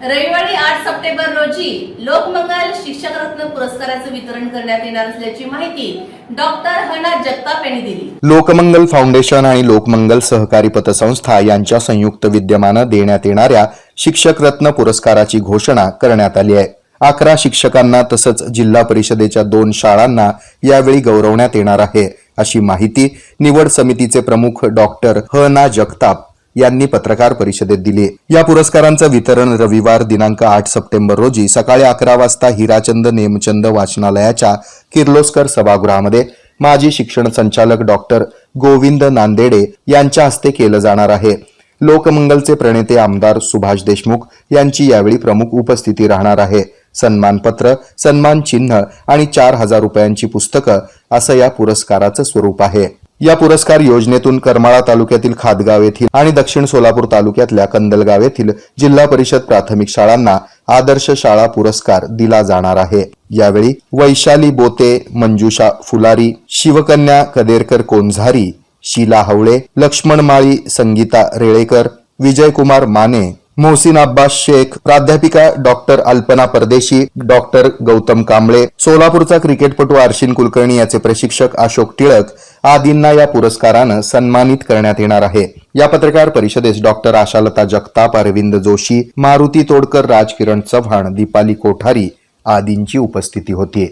रविवारी आठ सप्टेंबर रोजी लोकमंगल शिक्षक रत्न पुरस्काराचं वितरण करण्यात येणार असल्याची माहिती डॉक्टर हना जगताप यांनी दिली. लोकमंगल फाउंडेशन आणि लोकमंगल सहकारी पतसंस्था यांच्या संयुक्त विद्यमानं देण्यात येणाऱ्या शिक्षक रत्न पुरस्काराची घोषणा करण्यात आली आहे. अकरा शिक्षकांना तसंच जिल्हा परिषदेच्या दोन शाळांना यावेळी गौरवण्यात येणार आहे अशी माहिती निवड समितीचे प्रमुख डॉक्टर ह ना जगताप यांनी पत्रकार परिषदेत दिली. या पुरस्कारांचं वितरण रविवार दिनांक आठ सप्टेंबर रोजी सकाळी अकरा वाजता हिराचंद नेमचंद वाचनालयाच्या किर्लोस्कर सभागृहामध्ये माजी शिक्षण संचालक डॉक्टर गोविंद नांदेडे यांच्या हस्ते केलं जाणार आहे. लोकमंगलचे प्रणेते आमदार सुभाष देशमुख यांची यावेळी प्रमुख उपस्थिती राहणार आहे. सन्मानपत्र सन्मान चिन्ह आणि चार हजार रुपयांची पुस्तकं असं या पुरस्काराचं स्वरूप आहे. या पुरस्कार योजनेतून करमाळा तालुक्यातील खादगाव येथील आणि दक्षिण सोलापूर तालुक्यातल्या कंदलगाव येथील जिल्हा परिषद प्राथमिक शाळांना आदर्श शाळा पुरस्कार दिला जाणार आहे. यावेळी वैशाली बोते मंजुषा फुलारी शिवकन्या कदेरकर कोंझारी शीला हवळे लक्ष्मण माळी संगीता रेळेकर विजयकुमार माने मोहसिन अब्बास शेख प्राध्यापिका डॉक्टर अल्पना परदेशी डॉक्टर गौतम कांबळे सोलापूरचा क्रिकेटपटू आर्शिन कुलकर्णी याचे प्रशिक्षक अशोक टिळक आदींना या पुरस्कारानं सन्मानित करण्यात येणार आहे. या पत्रकार परिषदेस डॉक्टर आशालता जगताप अरविंद जोशी मारुती तोडकर राजकिरण चव्हाण दीपाली कोठारी आदींची उपस्थिती होती.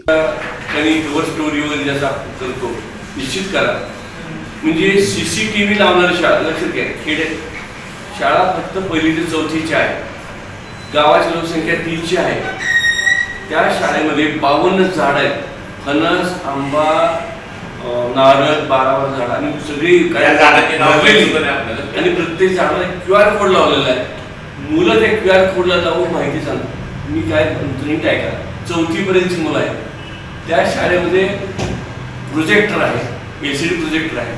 निश्चित करा. म्हणजे सीसीटीव्ही लावणार शाळा लक्षात घ्या खेळ शाळा फक्त पहिली ते चौथीची आहे. गावाची लोकसंख्या तीनशे आहे. त्या शाळेमध्ये बावन्न झाड आहेत. फणस आंबा नारळ बारावर झाड आणि सगळी. आणि प्रत्येक झाडाला क्यू आर कोड लावलेला आहे. मुलं त्या क्यू आर कोडला लावून माहिती सांगतात मी काय तुम्ही काय करा चौथीपर्यंतची मुलं आहेत. त्या शाळेमध्ये प्रोजेक्टर आहे. एल सी डी प्रोजेक्टर आहे.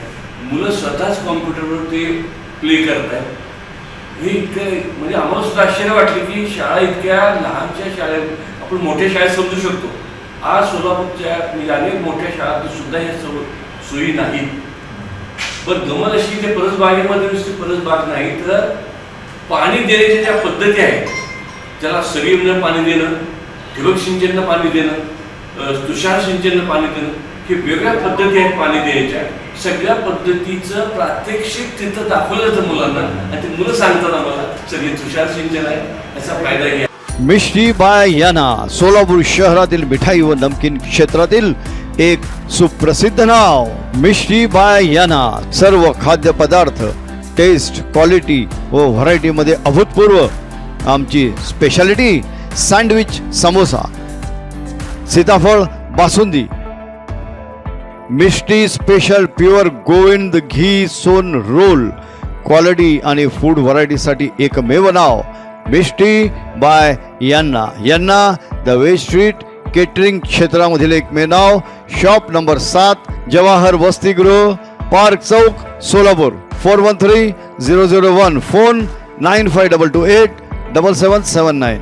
मुलं स्वतःच कॉम्प्युटरवर ते प्ले करत आहेत हे इतकं म्हणजे आम्हाला सुद्धा आश्चर्य वाटले की शाळा इतक्या लहानशा शाळेत आपण मोठ्या शाळेत समजू शकतो. आज सोलापूरच्या म्हणजे अनेक मोठ्या शाळात सुद्धा या सर्व सोयी नाहीत. पण गमत अशी ते परसबागेमध्ये नुसती परसबाग नाही तर पाणी देण्याच्या ज्या पद्धती आहेत त्याला सरीमनं पाणी देणं ठिबक सिंचननं पाणी देणं तुषार सिंचननं पाणी देणं हे वेगळ्या पद्धती आहेत पाणी द्यायच्या. सगळ्या पद्धतीचं प्रात्यक्षिक तिथं दाखवलं जातं मुलांना. आणि ते मुलं सांगतात आम्हाला सगळे तुषार सिंचन आहे याचा फायदा घ्या. मिष्टी बाय यांना सोलापूर शहरातील मिठाई व नमकीन क्षेत्रातील एक सुप्रसिद्ध नाव मिष्टी बाय यांना सर्व खाद्यपदार्थ टेस्ट क्वालिटी व व्हरायटीमध्ये अभूतपूर्व आमची स्पेशालिटी सँडविच समोसा सीताफळ basundi Mishti special pure Govind ghee soan roll. Quality आणि फूड व्हरायटीसाठी एकमेव नाव मिष्टी बाय यांना. यांना द वे स्ट्रीट केटरिंग क्षेत्रामधील एकमेव नाव शॉप नंबर सात जवाहर वसतिगृह park chowk Solapur. Four one three zero zero one phone nine five double two eight double seven seven nine.